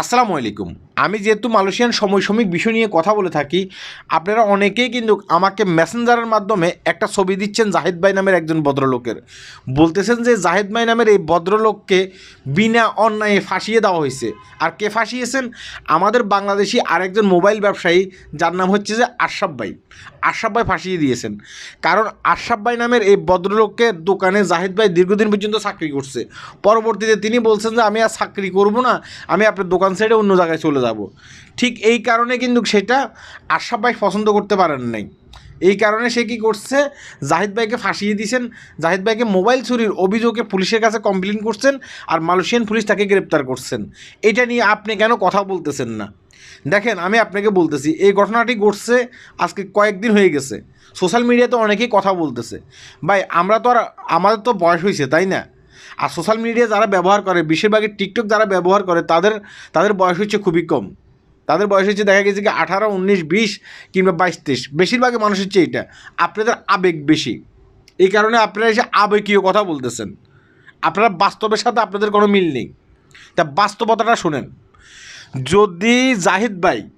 আসসালামু আলাইকুম। আমি যেহেতু মালয়েশিয়ান সমসাময়িক বিষয় নিয়ে কথা বলে থাকি, আপনারা অনেকেই কিন্তু আমাকে মেসেঞ্জারের মাধ্যমে একটা ছবি দিচ্ছেন জাহিদ ভাই নামের একজন ভদ্রলোকের। বলতেছেন যে জাহিদ ভাই নামের এই ভদ্রলোককে বিনা অন্যায়ে ফাঁসিয়ে দেওয়া হয়েছে। আর কে ফাঁসিয়েছেন? আমাদের বাংলাদেশি আরেকজন মোবাইল ব্যবসায়ী, যার নাম হচ্ছে যে আশরাফ ভাই। আশরাফ ভাই ফাঁসিয়ে দিয়েছেন। কারণ আশরাফ ভাই নামের এই ভদ্রলোককে দোকানে জাহিদ ভাই দীর্ঘদিন পর্যন্ত চাকরি করছে। পরবর্তীতে তিনি বলছেন যে, আমি আর চাকরি করব না, আমি আপনার দোকান সাইডে অন্য জায়গায় চলে যাব। ঠিক এই কারণে কিন্তু সেটা আশরাফ ভাই পছন্দ করতে পারেন নাই। এই কারণে সে কি করছে, জাহিদ ভাইকে ফাঁসিয়ে দিয়েছেন। জাহিদ ভাইকে মোবাইল চুরির অভিযোগে পুলিশের কাছে কমপ্লেন করছেন আর মালয়েশিয়ান পুলিশ তাকে গ্রেপ্তার করছেন। এটা নিয়ে আপনি কেন কথা বলতেছেন না? দেখেন, আমি আপনাকে বলতেছি, এই ঘটনাটি ঘটছে আজকে কয়েকদিন হয়ে গেছে। সোশ্যাল মিডিয়াতে অনেকেই কথা বলতেছে। ভাই, আমরা তো আর, আমাদের তো বয়স হয়েছে, তাই না? আর সোশ্যাল মিডিয়া যারা ব্যবহার করে, বেশিরভাগই টিকটক যারা ব্যবহার করে, তাদের তাদের বয়স হচ্ছে খুবই কম। তাদের বয়স হচ্ছে দেখা গেছে কি আঠারো, উনিশ, বিশ কিংবা বাইশ, তেইশ। বেশিরভাগই মানুষ হচ্ছে এইটা। আপনাদের আবেগ বেশি। এই কারণে আপনারা এসে আবেগীয় কথা বলতেছেন। আপনারা বাস্তবের সাথে আপনাদের কোনো মিল নেই। তা বাস্তবতাটা শোনেন। যদি জাহিদ ভাই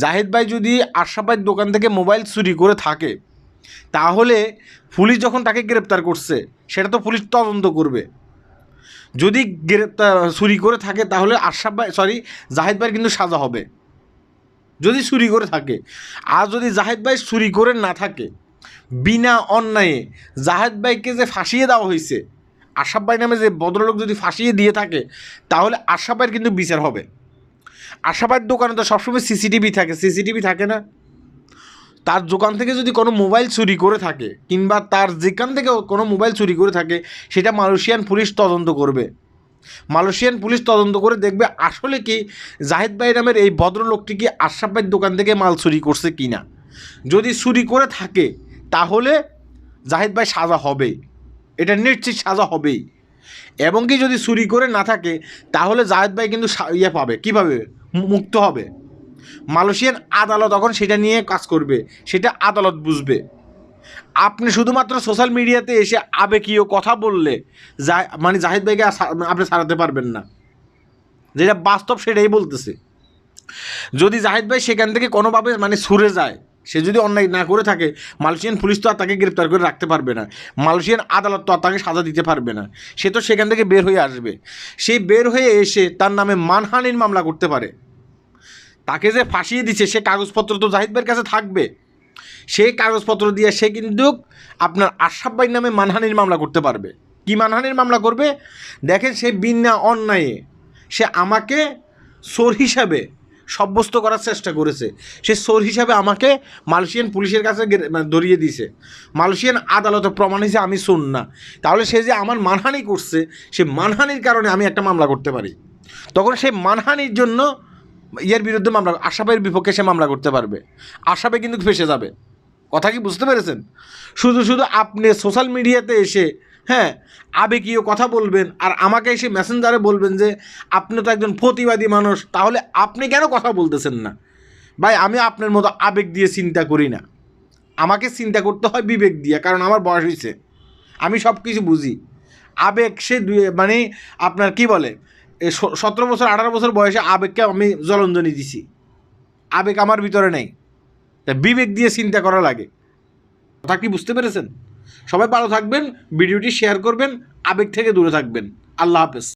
জাহিদ ভাই যদি আশরাফ দোকান থেকে মোবাইল চুরি করে থাকে তাহলে পুলিশ যখন তাকে গ্রেপ্তার করছে, সেটা তো পুলিশ তদন্ত করবে। যদি গ্রেপ্তার, চুরি করে থাকে, তাহলে আশরাফ ভাই সরি জাহিদ ভাইয়ের কিন্তু সাজা হবে। যদি চুরি করে থাকে। আর যদি জাহিদ ভাই চুরি করে না থাকে, বিনা অন্যায়ে জাহেদ ভাইকে যে ফাঁসিয়ে দেওয়া হয়েছে আশাফ ভাই নামে যে ভদ্রলোক যদি ফাঁসিয়ে দিয়ে থাকে, তাহলে আশাফ ভাইয়ের কিন্তু বিচার হবে। আশাফ ভাইয়ের দোকানে তো সবসময় সিসিটিভি থাকে। সিসিটিভি থাকে না। তার দোকান থেকে যদি কোনো মোবাইল চুরি করে থাকে, কিংবা তার যেখান থেকে কোনো মোবাইল চুরি করে থাকে, সেটা মালয়েশিয়ান পুলিশ তদন্ত করবে। মালয়েশিয়ান পুলিশ তদন্ত করে দেখবে আসলে কি জাহিদ ভাই নামের এই ভদ্রলোকটি কি আশরাফ ভাইয়ের দোকান থেকে মাল চুরি করছে কি না যদি চুরি করে থাকে, তাহলে জাহিদ ভাই সাজা হবেই। এটা নিশ্চিত সাজা হবেই। এবং কি যদি চুরি করে না থাকে, তাহলে জাহেদ ভাই কিন্তু ইয়ে পাবে কী পাবে মুক্ত হবে। মালয়েশিয়ান আদালত তখন সেটা নিয়ে কাজ করবে, সেটা আদালত বুঝবে। আপনি শুধুমাত্র সোশ্যাল মিডিয়াতে এসে আবেগীয় কথা বললে যা মানে জাহিদ ভাইকে আপনি সারাতে পারবেন না। যেটা বাস্তব সেটাই বলতেছে। যদি জাহিদ ভাই সেখান থেকে কোনোভাবে মানে সুরে যায়, সে যদি অন্যায় না করে থাকে, মালয়েশিয়ান পুলিশ তো আর তাকে গ্রেপ্তার করে রাখতে পারবে না। মালয়েশিয়ান আদালত তো আর তাকে সাজা দিতে পারবে না। সে তো সেখান থেকে বের হয়ে আসবে। সেই বের হয়ে এসে তার নামে মানহানির মামলা করতে পারে। তাকে যে ফাঁসিয়ে দিচ্ছে সে কাগজপত্র তো জাহিদ ভাইয়ের কাছে থাকবে। সেই কাগজপত্র দিয়ে সে কিন্তু আপনার আশরাফ ভাইয়ের নামে মানহানির মামলা করতে পারবে। কি মানহানির মামলা করবে? দেখেন সে বিনা অন্যায়ে সে আমাকে সোর হিসাবে সাব্যস্ত করার চেষ্টা করেছে। সে সোর হিসাবে আমাকে মালয়েশিয়ান পুলিশের কাছে মানে ধরিয়ে দিয়েছে মালয়েশিয়ান আদালতে প্রমাণ হিসেবে আমি শোন না। তাহলে সে যে আমার মানহানি করছে, সে মানহানির কারণে আমি একটা মামলা করতে পারি। তখন সেই মানহানির জন্য ইয়ের বিরুদ্ধে মামলা আশাপের বিপক্ষে সে মামলা করতে পারবে। আশাপে কিন্তু ফেসে যাবে। কথা কি বুঝতে পেরেছেন? শুধু শুধু আপনি সোশ্যাল মিডিয়াতে এসে হ্যাঁ আবেগীয় কথা বলবেন আর আমাকে এসে মেসেঞ্জারে বলবেন যে, আপনি তো একজন প্রতিবাদী মানুষ, তাহলে আপনি কেন কথা বলতেছেন না? ভাই, আমি আপনার মতো আবেগ দিয়ে চিন্তা করি না। আমাকে চিন্তা করতে হয় বিবেক দিয়ে, কারণ আমার বয়স হয়েছে আমি সব কিছু বুঝি। আবেগ সে মানে আপনার কি বলে? এ স- সতেরো বছর, আঠারো বছর বয়সে আবেগকে আমি জলঞ্জনি দিছি। আবেগ আমার ভিতরে নেই। তা বিবেক দিয়ে চিন্তা করা লাগে। কথা কি বুঝতে পেরেছেন? সবাই ভালো থাকবেন, ভিডিওটি শেয়ার করবেন, আবেগ থেকে দূরে থাকবেন। আল্লাহ হাফেজ।